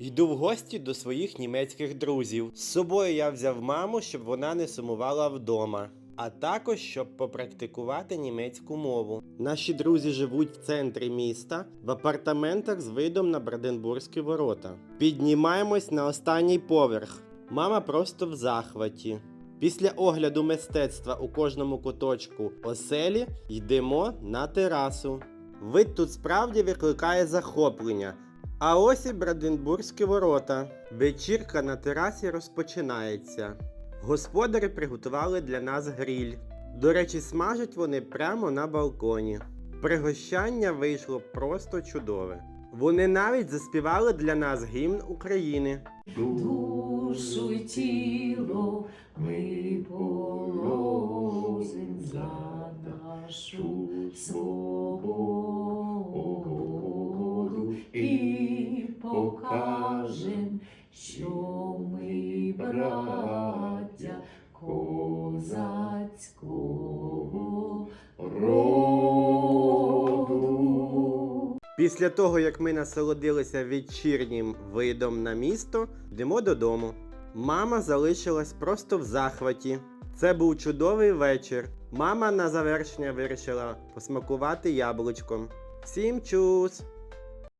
Йду в гості до своїх німецьких друзів. З собою я взяв маму, щоб вона не сумувала вдома. А також щоб попрактикувати німецьку мову. Наші друзі живуть в центрі міста в апартаментах з видом на Бранденбурзькі ворота. Піднімаємось на останній поверх. Мама просто в захваті. Після огляду мистецтва у кожному куточку оселі йдемо на терасу. Вид тут справді викликає захоплення. А ось і Бранденбурзькі ворота. Вечірка на терасі розпочинається. Господарі приготували для нас гріль. До речі, смажать вони прямо на балконі. Пригощання вийшло просто чудове. Вони навіть заспівали для нас гімн України. душу й тіло ми положим за нашу свободу і покажем, що ми браття козацького роду. Після того, як ми насолодилися вечірнім видом на місто, йдемо додому. Мама залишилась просто в захваті. Це був чудовий вечір. Мама на завершення вирішила посмакувати яблучком. Всім чус!